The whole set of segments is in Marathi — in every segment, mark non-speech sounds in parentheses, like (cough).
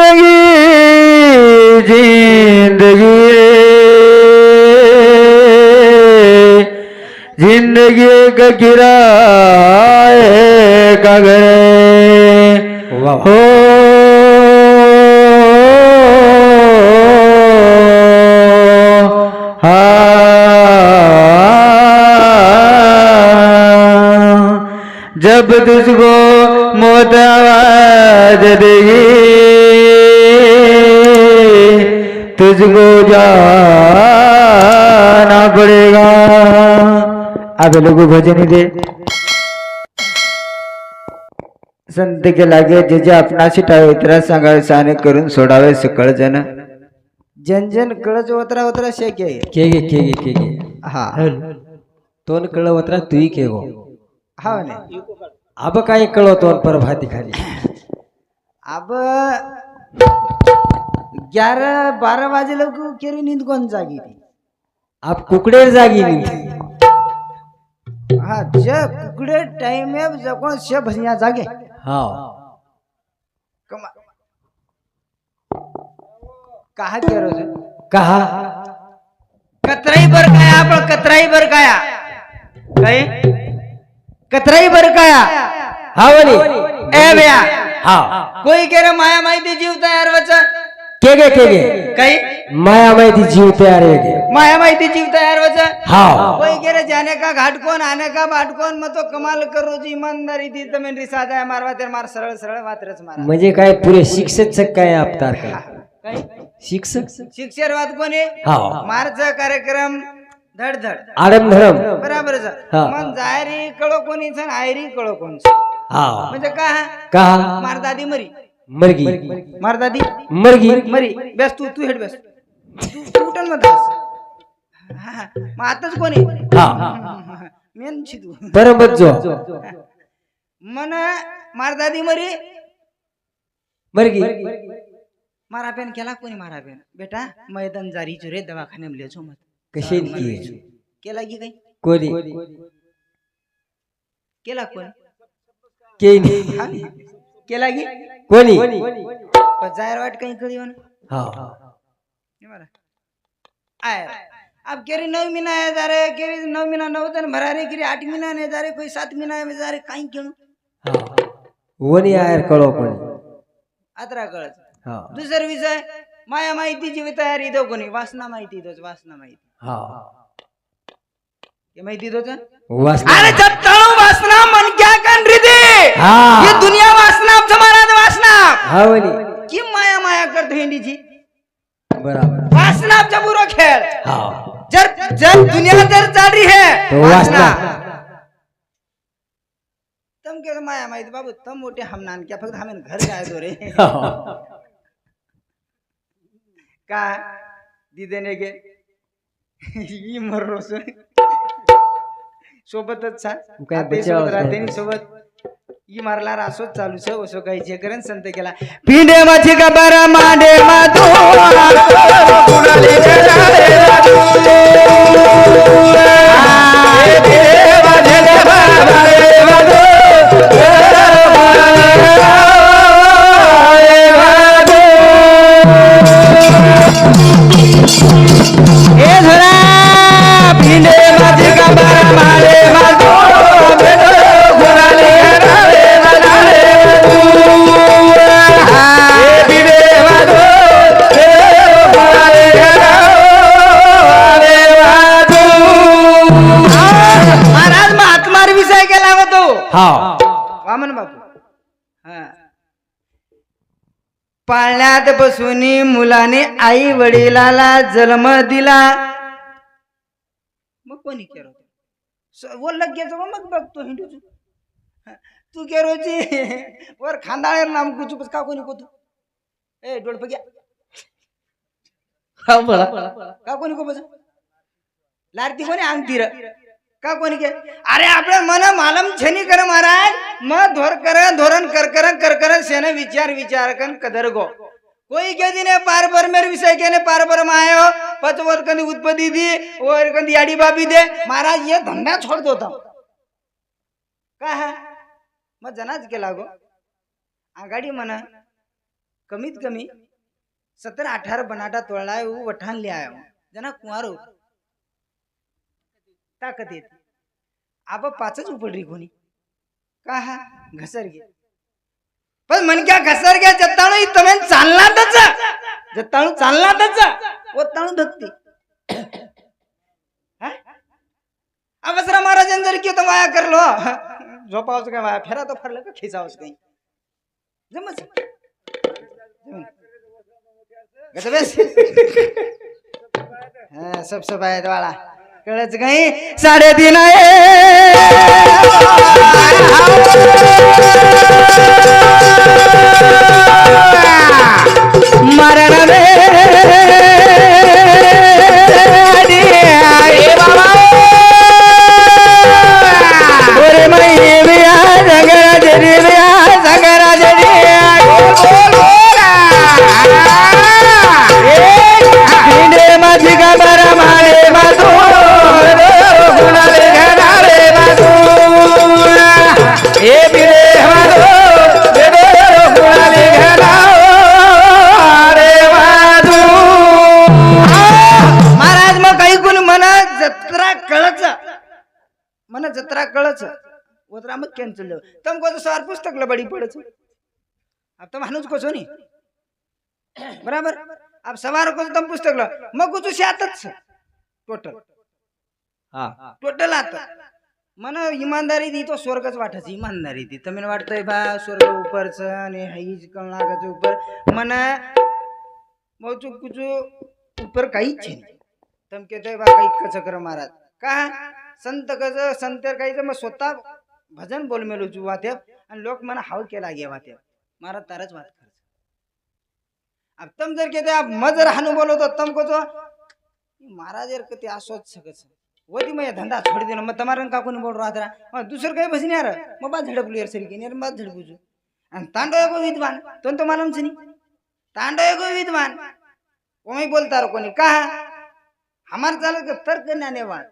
जिंदगी जिंदगी जिंदगी एक किराए का घर वाह. हो हाँ जाना पड़ेगा। अब लोग भजन दे। संत के लागे जे जे आपणाशी टाळे उतरा सांगावे साने करून सोडावे सकळ जन। जन जन कळच उतरा उतरा शक्य आहे केगे केगे केगे हा। तोन कळवतरा तुई केगो हा म्हणे अब काय कळवतो परभाती खाली? अब ग्यारह बारह बजे लोग केरी नींद कौन जागी आप कुकडेर जागी नी हाँ जब कुकड़े टाइम में जब से भजिया जागे? हा। कमा कहा कह रहे हो कहा? कतराई बर काया पण कतराई बर काया काय कतराई बर काया हा वनी ए बेया हा। कोई कह रहा माया माहिती जीव तयार वच केगे केगे. काही? माया माहिती जीव तयार आहे गे माया माहिती जीव तयार हा कोई कह रहा जाने का घाट कौन आने का बाट कौन मैं तो कमाल करो जी ईमानदारी थी तो रिसादा है मारवा तेरे मार सरळ सरळ वात्रच मारा. म्हणजे काय पुरे शिक्षक काय काय? काही? शिक्षक? शिक्षरवाद कोणी? हा मारचा कार्यक्रम धडधड. आडम धरम बराबर हा. मग जायरी कळो कोणी छन आयरी कळो कोण हा म्हणजे काय कहा मारदादी मरी. मरगी. मारदादी मरगी. मरी. बेस तू तू हेड बेस. तू तू बस. हा, मग आताच कोणी हा. मेन शी तू बरोबर जो. मन मारदादी मरी. मरगी. मारा पेन केला कोणी मारा पेन बेटा मैदान जारी रे दवाखाने में ले जाओ मत. कशी की केला की काही? कोणी? केला कोणी? के नाही. हा? केला की? कोणी? पण जायर वाट काही कळी हो ना. हा. आय. अब केरी नौ महीना है जा रहे केरी नौ महीना नौ दिन भरा रहे केरी आठ महीना नहीं जा रहे कोई सात महीना में जा रहे काही केणू हा. वनी आयर कळो कोणी अतरा कळत. हा. दुसरा विषय माया माहिती जीव तयारी दो कोणी. वासना माहिती दोच वासना माहिती. हा. माहिती दोच? वासना. अरे जब वासना मन क्या कन रिदे? हा ये दुनिया वासना अब महाराज वासना हा की माया माया करतो हिंडीची बराबर. वासना बुरा खेळ. हा. जर जर दुनिया जर चल रही है तो वासना तम के माया माहिती बाबू तम मोठे हमनान क्या फक्त हमें घर जाए दो रे हा. का? दिदे ने गे ही मर रोस सोबतच छा काय आता बचाव सोबत. राहते सोबत ही मारला रासोच चालू छे ओसो काही जे करन संत केला. पिंडे माझी का बरा हा वामन बापू. हा. पाळण्यात बसून मुलाने आई वडिलाला जन्म दिला. मग कोणी स- वर लगेच मग बघतो हिंदू तू केरोची वर खांदाळेर नाम कुचू का कोणी कोतू ए डोळप घ्या बोला. का कोणी को बस लारती कोणी? अंगती र का कोणी के? अरे आपलं मन मालम छनी कर महाराज. म धोर कर धोरण कर कर कर कर सेन विचार विचार कन कदर गो. कोई के दिने पार पर मेरे विषय के ने पार पर मायो. पच वर कंदी उत्पत्ति दी और कंदी आड़ी बाबी दे. महाराज ये धंधा छोड़ दो था का है? मग जनाज के लागो. आघाडी म्हणा कमीत कमी सत्तर अठार बनाटा तोड़लाय वो वठान ले जना कुंवारो. ताकद येते. आप पाचच उपडली कोणी? का हा? घसर घे पण मनक्या घसर घ्या जत्ताणू इथं चालनातच जत्ताणू चालनातच ओत्ताळू धकती अवसरा महाराजांनी जर की तो वाया करलो. झोपावच काय वाया फेरा तो फरलं का खिचावच काही? जमच सब सब आहे वाला कळच काही साडेतीन आहे. मरण रे आमक कैंसिल हो तुम तो सार पुस्तक ला बड़ी पड़े अब तुम हनुज को नी. बराबर? अब सवार को तुम पुस्तक ला मग कुछ शातच. टोटल. हाँ. टोटल आता. मन इमानदारी दी तो स्वर्गच वाटायचं. इमानदारी दी. तर वाटतय बा स्वर्ग ऊपरच आणि हाईज कळणागाचं ऊपर मन मौचू कुचू उपर काहीच नाही. तमकेत बा काही कचकर महाराज का? संत कच संत काहीच मग स्वतः भजन बोल मेलो जू वात्याप आणि लोक मना हाव केला गे वात्याप मारा तारच वात खर्च. अब तम जर के म जर हानू बोलवतो तम कोचो. मारा जर ते असोच सकस वती मग धंदा छोडी दिला मग तमारा का कोणी बोल राहत मग दुसरं काही बसणे यार मग बा झडपली यार सरी घेणे बा झडपूजू आणि तांडव गो विद्वान तो तो मालूम छनी तांडोय गो विद्वान. कोणी बोलता रो कोणी का हमार चालत तर्क ज्ञाने वाद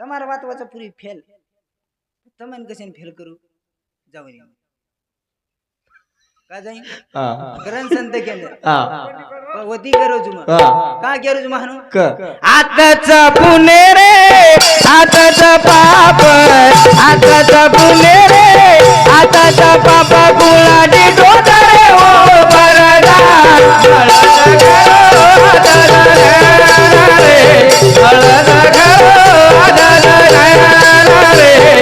तमारा वात वाचा पुरी फेल. तमन कशाने फेल करू जाऊन येऊ का जाईन ग्रंथ संत केंद्र वती करो जुमा का करू जुमा हनु आताच पुणे रे आताच पाप आताच पुणे रे आताच पाप गुळाडी डोदा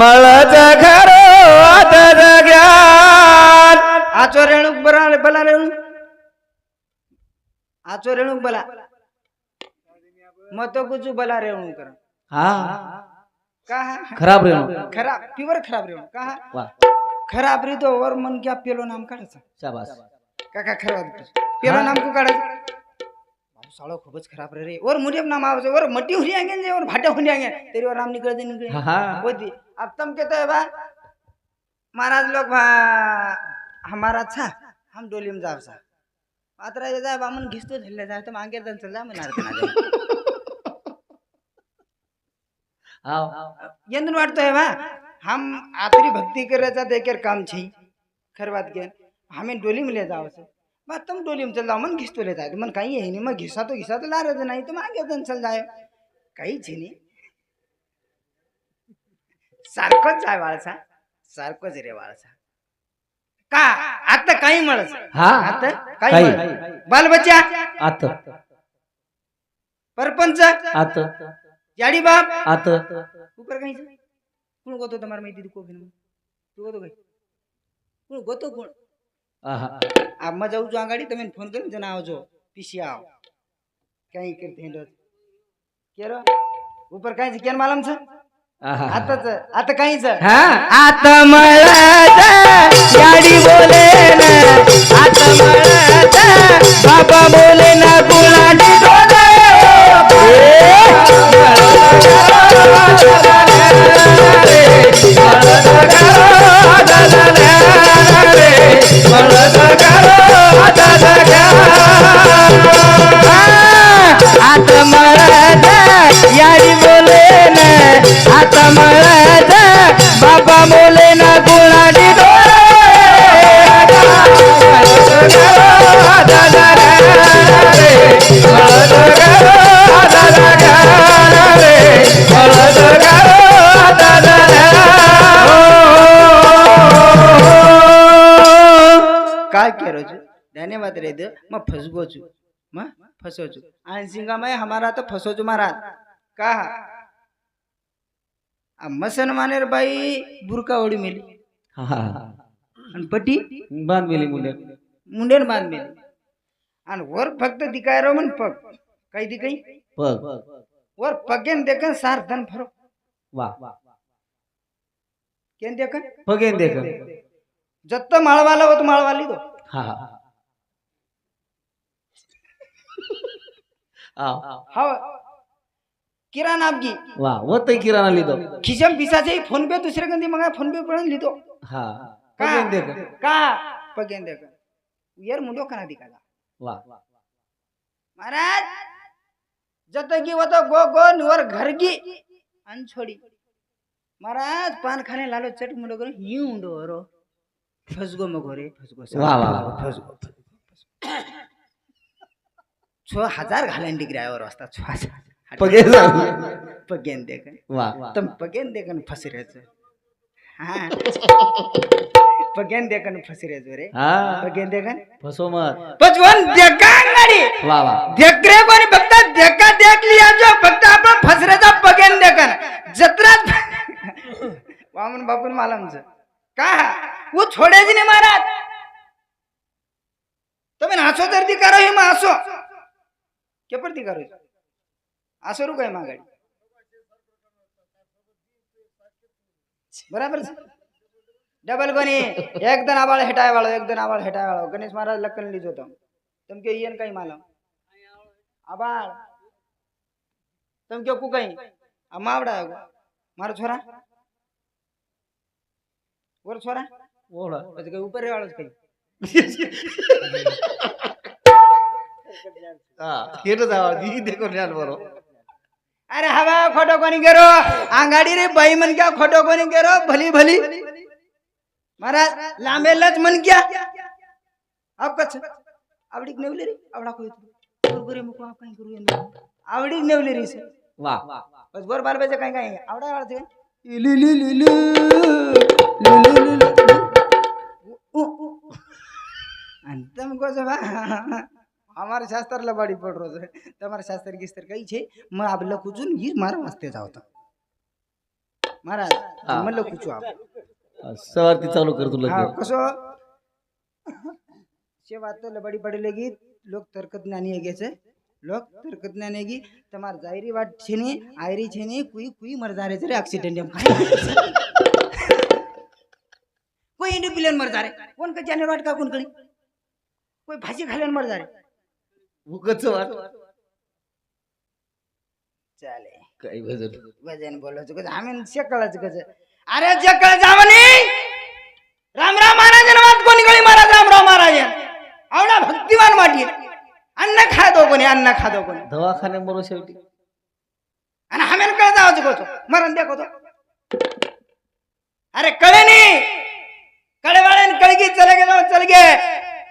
मळच घर ज्ञान. आचो रेणूक बरा बला रेणू आचो रेणूक बला. मत कुचू बला रेणू कर हा. का? खराब रेणू खराब प्युअर खराब रेणू का? वा. खराब री तो वर मन क्या पेलो नाम काढायचं. शाबास. काका खराब पेलो नाम को काढायचं. साळो खूपच खराब रे रे. वर मुझे नाम आवाज वर मटी हुरी आगे जे वर भाट्या हुरी आगे तेरी वर नाम निकळ दे निकळे. होती. अब तुम कहते हो बा महाराज लोग हमारा अच्छा हम डोली में जाओ सा मात्र जाए बामन घिसतो ले जाए तो मांगे दन चल जा मनार (laughs) तो है बा हम आतरी भक्ति करायचा देकर काम छी खर बात के हमें डोली में ले जाओ से बा तुम डोली में चल जाओ मन घिसतो ले जाए मन कहीं है नहीं मैं घिसा तो घिसा तो ला रहे नहीं तो मांगे दन चल जाए। कहीं छी नहीं। સારખો જ આ વાળસા સારખો જ રે વાળસા કા આ તો કઈ મળે છે હા આ તો કઈ મળે બાલ બચ્ચા આ તો પરપંચ આ તો જાડી બાપ આ તો ઉપર કઈ છે કોણ ગોતો તમારે મેં દીધું કોફી તું ગોતો કઈ કોણ ગોતો કોણ આહા આમાં જવું છું આગાડી તમે ફોન કરીને જણા આવજો પીસી આવો કઈ કરતી હેન્ડો ઉપર કઈ છે કેન માલમ છે आताच आता काहीच. हा? आता मळत गाडी बोले ना आता मळत बाबा आता मळद बाबा मोले ना गुणाडी काय केलं धन्यवाद रे दे. मग फसगोचू मग फसोचू आणि सिंगामाई हमारा तो फसोचू महाराज. का मुसलमानेर बाई बुरका ओढी मेली आणि पटी? बांध मेली. मुंडे मुंडेन बांध मेली आणि वर फक्त दिकाय रो म्हण पग. काही दिक पग. वर पगेन देखन सार धन फरो वा. केन देखन? पगेन देखन. जत्त माळवाला होत माळवाली तो. हा हा. किराणा आपगी वा व ते लिदो लिहितो पिसा पिसाचे फोन पे दुसरे कंदी मंगा फोन पे पण लिदो हा का पगेन दे का? का पगेन दे का? यार मुंडो कना वाह वा महाराज जतगी वत गो गो गोन घर की अन छोडी महाराज पान खाने लालो चट मुंडो करून ही उंडो रो फसगो मग रे फसगो साला, वा, फसगो फसगो, छो हजार घालेन डिग्री आयो असतात छ हजार पगे पगेन देखन वा. तर पगेन दे कन फसऱ्याचं. पगेन देखन कन फसऱ्याचं रे पगेन दे फसो मत पचवन देखा अंगाडी. वा वा. देखरे पण फक्त देखा देख लिया जो फक्त आपण फसऱ्याचा पगेन दे कन जत्रात वामन बापून मला म्हणजे का? वो जी ने महाराज તમે નાસો દર્દી કરો એમાં હાસો કે પરથી કરો છો આસો રૂ કઈ આગળ. બરાબર છે? ડબલ કોની એક દન આવાળ હેટાય વાળો એક દન આવાળ હેટાય વાળો. ગણેશ મહારાજ લખન લીધો તો. તમે કે ઈયન કઈ માલમ આબાળ તમે કે કુ કઈ? આ માવડા આવ્યો. મારો છોરા? ઓર છોરા? ઓળા. પછી કઈ ઉપર વાળો કઈ. હા કેટલો જાવ દી દેખો ધ્યાન બરો અરે હવે ખોટો કોની કેરો આંગાડી રે ભાઈ મન ક્યાં ખોટો કોની કેરો ભલી ભલી. મારા લાંબે લચ મન ક્યાં? આપ કચ્છ. આવડી કે નેવલી રી આવડા કોઈ ગુરગુરે મુકો આપ કઈ ગુરુ આવડી કે નેવલી રી છે. વાહ. બસ ગોર બાર બેજે કઈ કઈ. આવડા આવડે છે. લીલી લીલી લીલી લીલી અંતમ કો જવા અમારે શાસ્ત્રલા બાડી પડરો છે તમારા શાસ્ત્ર ગીસ્તર કઈ છે મેં આપ લખું છું ને એ મારા વાસ્તે જ આવતા મહારાજ મેં લખું છું આપ સવારથી ચાલુ કરતું લખ્યું કશો જે વાત તો લબાડી પડી લેગી લોક તર્ક જ્ઞાની હેગે છે લોક તર્ક જ્ઞાની હેગી તમાર જાયરી વાત છે ને આયરી છે ને કુઈ કુઈ મરજારે છે રે એક્સિડન્ટ એમ કોઈ ઇન્ડિપેન્ડન્ટ મરજારે કોણ કે જાને વાટ કા કોણ કળી કોઈ ભાજી ખાલે મરજારે उगच वाट. चाले काही भजन. भजन बोलायचं कसं? आम्ही शकळाचं कसं? अरे जकळ जावने! रामराव महाराज वाट कोणी कळी महाराज रामराव महाराज. आवडा भक्तिवान वाटी अन्न खातो कोणी अन्न खातो कोणी. दवाखान्या बरोबर शेवटी. आणि हमेन कळ जावाचं कोतो मरण देखतो अरे कळे नाही कळेवाळे कळगी चले गेलो चल गे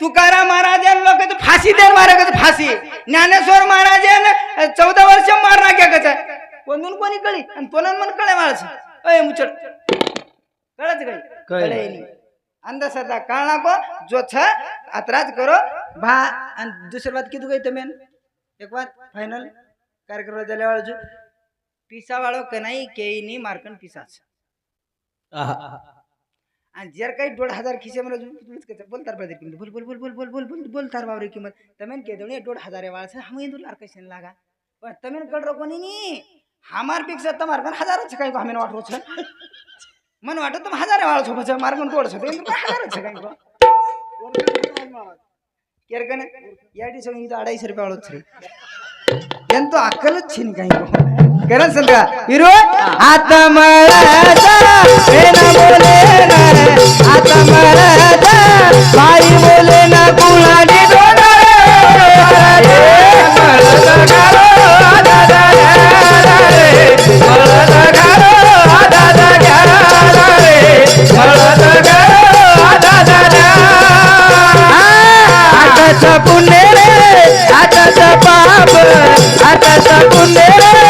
तुकाराम महाराजांना लोक फाशी दे महाराज फाशी. ज्ञानेश्वर महाराजांना चौदा वर्ष मारणार क्या कचा कोणून कोणी कळी? आणि कोणून मन कळे महाराज अय मुचड. कळत गई कळे अंधश्रद्धा कळना को जो छ अतराज करो भा आणि दुसरी बात किती गई तमेन एक बात फायनल कार्यक्रम झाल्या जो पिसा वाळो कनाई केईनी मार्कन पिसाच. आणि जर काही दोड हजार खिशे मला बोलतार पडते किंमत बोल बोल बोल बोल बोल बोल बोल बोलतार बाबरे किंमत. तमेन के दोन दोड हजार वाळस. हम लार कशन लागा? पण तमेन कड कोणी नी? हमारपेक्षा तमार पण हजारच काही को हमेन वाटरो छ मन वाटत तुम हजार वाळ छो बच मार मन तोड छ हजारच काही को केर कने याडी सगळी इथं अडाईशे रुपये वाळत छे ಎಂತೂ ಅಕ್ಕಲು ಚಿನ್ ಕೈ ಕರನ್ ಸಂಗ ಇರು ಆತ ಮರದ ಏನ ಬೋಲೆ ಆತ ಮರದ ಬಾಯಿ ಬೋಲೆ ನ ಗುಲಾಡಿ mulher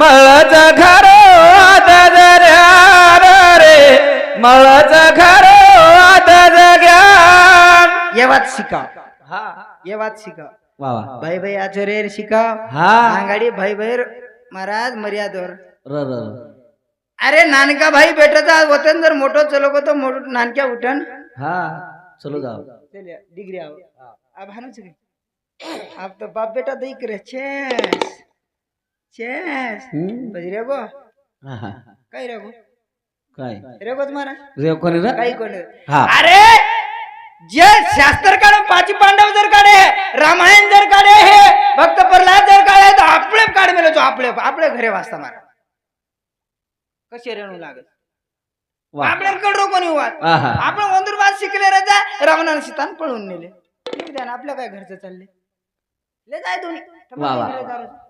मळच घर रे. मळच घर आता जग्यान ये वात शिकाव हा. ये वात शिकाव वा वा. भाई भाई आचरेर शिकाव हा. आंगाडी भाई भाई महाराज मर्यादवर. र र र. अरे नानका भाई भेटत वतन जर मोठं चलो तो मोठं नानक्या उठन. हा. चलो जाओ. डिग्री आओ अब हानो चले अब तो बाप बेटा दई करे चेस चेस रेगो. काय रेगो कोणी रे? काही कोण हा. अरे! जे शास्त्र काढे पाची पांडव जर काढे रामायण जर काढे हे भक्त प्रल्हाद जर काढे तर आपले काढ मेलो तो आपले आपले घरे वाचता मारा. कसे रेणू लागत आपल्याकडं कोणी वाद. आपण वंदुरबाद शिकले राजा रावणानं सीतान पळून नेले. येऊ द्या ना, आपलं काय घरचं चालले ले जाय दोन्ही વાહ વાહ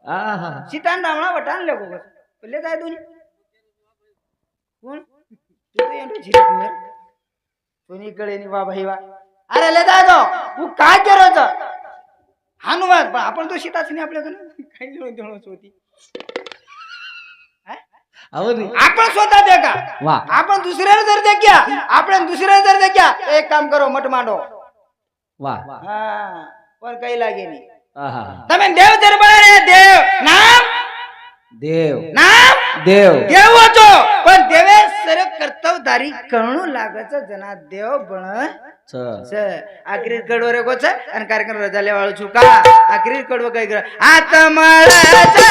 હા હા સીતાન રાવણા વટાન લેગો બસ એટલે જાય દુની કોણ? તું તો એનો જીત યાર. તું નીકળે ની વાહ ભાઈ વાહ. અરે લે દાદો કરો છો? હાનું પણ કઈ નો જણો आपण स्वतः देखा आपण दुसऱ्याला जर देख्या आपण दुसऱ्याला जर देख्या एक काम करो मट मांडो वा पण काही लागे नाही તમે દેવ દરબારે દેવ નામ? દેવ. નામ? દેવ. દેવ હતો. પણ દેવે સર કર્તવધારી કણું લાગે છે જના દેવ ભણ છે. આકરી કડવો રેગો છે અને કાર્યક્રમ રજા લેવાળો છું. કા? આકરી કડવો કઈ ગ્રહ આ તમારા છે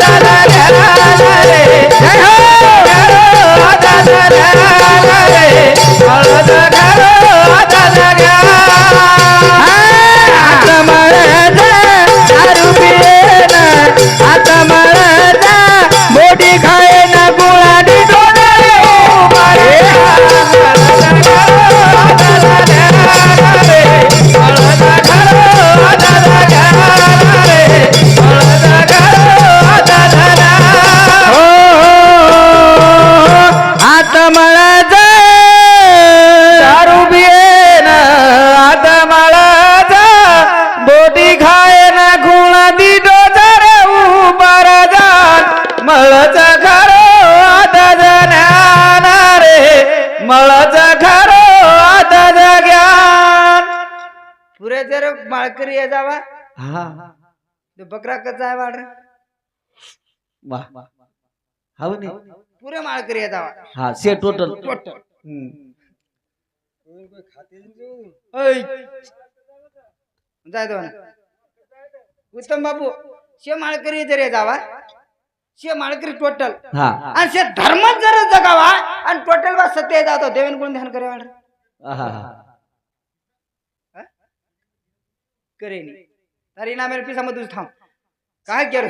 દાદા हळद पुरे जर माळकरी ये जावा. हा तो बकरा कचा आहे वाढ? वा. पुरे माळकरी ये जावा. हा से टोटल. टोटल. हम्म. जाय दो उत्तम बाबू शे माळकरी जर ये जावा. शे माळकरी टोटल. हा. आणि शे धर्म जर जगावा. आणि टोटल बा सत्य जातो. देवेन कोण ध्यान करे वाढ हा, हा. करे नाही तारी ना मेरे पिसा थांब. काय करू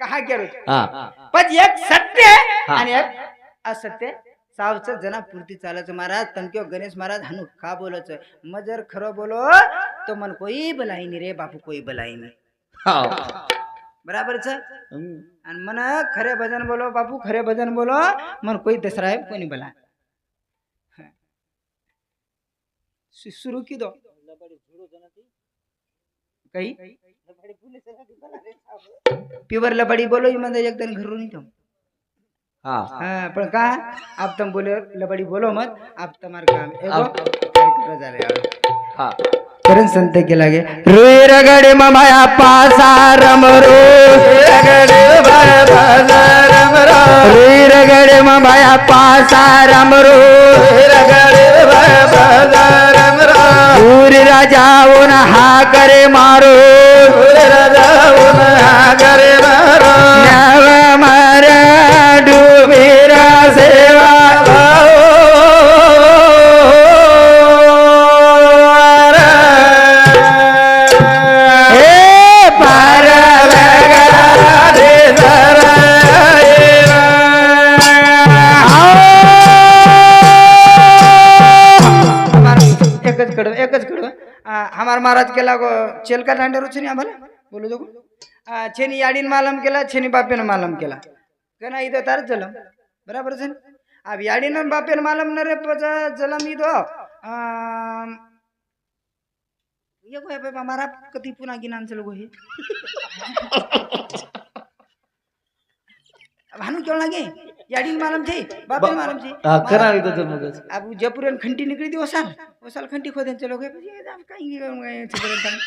काय करू हा. पण एक सत्य हा. आणि एक असत्य सावच जना पुरती चालायचं महाराज तनक्यो गणेश महाराज हानू का बोलायचं. मग जर खरं बोलो तो मन कोई बलाई नहीं रे बापू कोई बलाई नहीं हा. बराबर छ. आणि मन खरे भजन बोलो बापू खरे भजन बोलो मन कोई दसरा है कोणी बला सुरू की दो. काही? प्युअर लबाडी बोलो मध्ये एकदम घरून येतो. हा. हाँ पण का? आप तुम बोले लबाडी बोलो मत. आप तुम्हारे काम झाले. हा. करण संत के लागे रुई रगड़े ममाया पासा रम रो रगड़े रम रुई रगड़े माया पासा रम रो राजा उन हा करे मारो राजा उन हा करे एकच कडव एकच कडव हमार महाराज केला गो चेलका दांडेरो छेनी आम्हाला? बोलू दोघ. छेनी याडीन मालम केला छेनी बापेन मालम केला. का ना इथं तारच जलम. बराबर छे अब याडीनं बापेन मालम न रे जलम इथं. ये गो बाबा मारा कधी पुन्हा गिनान चल गो हे. (laughs) भानू केव लागे? याडीन मालम छे बापेन मालम छे हा, करावी तर मगच अब जयपुरन खंटी निकली दी ओसाल ओसाल खंटी खोदेन चलो गए પછી એ આમ કાંઈ ગયું ગયું છે બરાબર તમે.